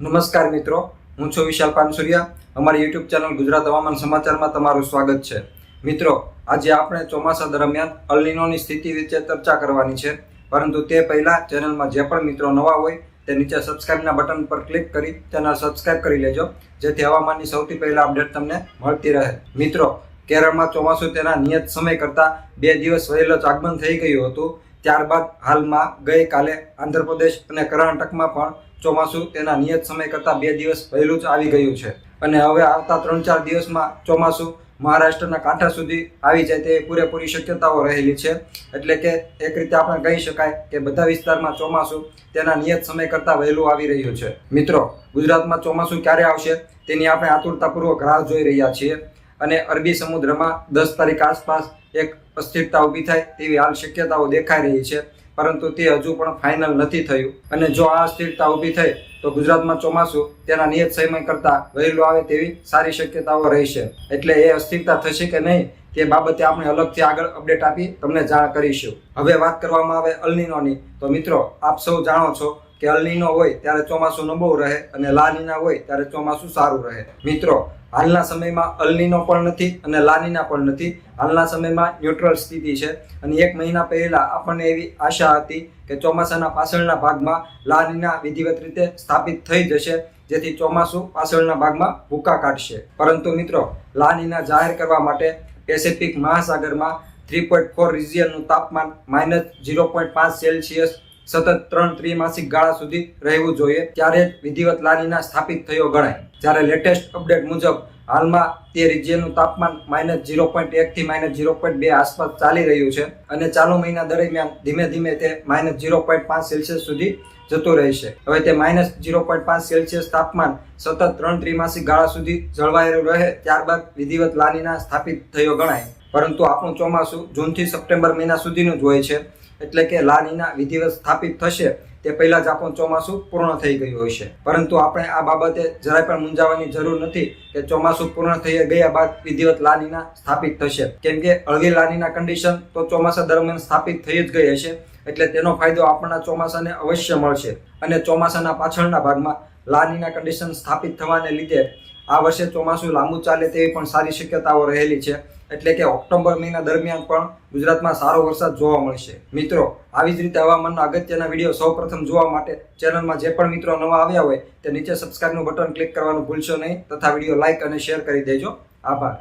નમસ્કાર મિત્રો, હું છું વિશાલ પાનસુરિયા. અમારી યુટ્યુબ ચેનલ ગુજરાત હવામાન સમાચારમાં તમારું સ્વાગત છે. મિત્રો, આજે આપણે ચોમાસા દરમિયાન અલ્નિનોની સ્થિતિ વિશે ચર્ચા કરવાની છે. પરંતુ તે પહેલાં ચેનલમાં જે પણ મિત્રો નવા હોય, તે નીચે સબસ્ક્રાઇબના બટન પર ક્લિક કરી ચેનલ સબસ્ક્રાઇબ કરી લેજો, જેથી હવામાનની સૌથી પહેલા અપડેટ તમને મળતી રહે. મિત્રો, કેરળમાં ચોમાસું તેના નિયત સમય કરતાં બે દિવસ વહેલો આગમન થઈ ગયું હતું. ત્યારબાદ હાલમાં ગઈકાલે આંધ્રપ્રદેશ અને કર્ણાટકમાં પણ ચોમાસું તેના નિયત સમય કરતાં બે દિવસ વહેલું જ આવી ગયું છે. અને હવે આવતા ત્રણ ચાર દિવસમાં ચોમાસું મહારાષ્ટ્રના કાંઠા સુધી આવી જાય તે પૂરેપૂરી શક્યતાઓ રહેલી છે. એટલે કે એક રીતે આપણે કહી શકાય કે બધા વિસ્તારમાં ચોમાસું તેના નિયત સમય કરતાં વહેલું આવી રહ્યું છે. મિત્રો, ગુજરાતમાં ચોમાસું ક્યારે આવશે તેની આપણે આતુરતાપૂર્વક રાહ જોઈ રહ્યા છીએ. અને અરબી સમુદ્રમાં દસ તારીખ આસપાસ એક અસ્થિરતા ઊભી થાય તેવી હાલ શક્યતાઓ દેખાઈ રહી છે. પરંતુ તે હજુ પણ ફાઇનલ નથી થયું. અને જો આ અસ્થિરતા ઊભી થઈ, તો ગુજરાતમાં ચોમાસું તેના નિયત સમય કરતાં વહેલું આવે તેવી સારી શક્યતાઓ રહેશે. એટલે એ અસ્થિરતા થશે કે નહીં, તે બાબતે આપણે અલગથી આગળ અપડેટ આપી તમને જાણ કરીશું. હવે વાત કરવામાં આવે અલનીનોની. તો મિત્રો, આપ સૌ જાણો છો કે અલનીનો હોય ત્યારે ચોમાસું નબળું રહે અને લાનીના હોય ત્યારે ચોમાસું સારું રહે. મિત્રો હાલના સમયમાં અલનીનો પણ નથી અને લાનીના પણ નથી. હાલના સમયમાં ન્યુટ્રલ સ્થિતિ છે અને એક મહિના પહેલા આપણને એવી આશા હતી કે ચોમાસાના પાછળના ભાગમાં લાનીના વિધિવત રીતે સ્થાપિત થઈ જશે, જેથી ચોમાસું પાછળના ભાગમાં ભૂકા કાઢશે. પરંતુ મિત્રો, લાનીના જાહેર કરવા માટે પેસિફિક મહાસાગરમાં થ્રી પોઈન્ટ ફોર રિજિયનનું તાપમાન માઇનસ ઝીરો પોઈન્ટ પાંચ સેલ્સિયસ સતત ત્રણ ત્રિમાસિક ગાળા સુધી રહેવું જોઈએ. ત્યારે જ વિધિવત લાનીના સ્થાપિત થયો ગણાય. જ્યારે લેટેસ્ટ અપડેટ મુજબ હાલમાં તે રિજિયનનું તાપમાન માઇનસ ઝીરો પોઈન્ટ એકથી માઇનસ ઝીરો પોઈન્ટ બે આસપાસ ચાલી રહ્યું છે અને ચાલુ મહિના દરમિયાન ધીમે ધીમે તે માઇનસ ઝીરો પોઈન્ટ પાંચ સેલ્સિયસ સુધી જતું રહેશે. હવે તે માઇનસ ઝીરો પોઈન્ટ પાંચ સેલ્સિયસ તાપમાન સતત ત્રણ ત્રિમાસિક ગાળા સુધી જળવાયેલું રહે ત્યારબાદ વિધિવત લાનીના સ્થાપિત થયો ગણાય. પરંતુ આપણું ચોમાસું જૂનથી સપ્ટેમ્બર મહિના સુધીનું જ હોય છે. એટલે કે લાનીના વિધિવત સ્થાપિત થશે, તે પહેલા જ આપણું ચોમાસું પૂર્ણ થઈ ગયું હશે પરંતુ આપણે આ બાબતે જરાય પણ મૂંઝાવાની જરૂર નથી કે ચોમાસું પૂર્ણ થઈ ગયા બાદ વિધિવત લાનીના સ્થાપિત થશે. કેમ કે હળવી લાનીના કન્ડિશન તો ચોમાસા દરમિયાન સ્થાપિત થઈ જ ગઈ હશે, એટલે તેનો ફાયદો આપણના ચોમાસાને અવશ્ય મળશે. અને ચોમાસાના પાછળના ભાગમાં લાનીના કન્ડિશન સ્થાપિત થવાને લીધે આ વર્ષે ચોમાસું લાંબુ ચાલે તેવી પણ સારી શક્યતાઓ રહેલી છે. એટલે કે ઓક્ટોબર મહિના દરમિયાન પણ ગુજરાતમાં સારો વરસાદ જોવા મળશે. મિત્રો, આવી જ રીતે હવામાનના અગત્યના વીડિયો સૌપ્રથમ જોવા માટે ચેનલમાં જે પણ મિત્રો નવા આવ્યા હોય તે નીચે સબસ્ક્રાઇબનું બટન ક્લિક કરવાનું ભૂલશો નહીં તથા વીડિયો લાઇક અને શેર કરી દેજો. આભાર.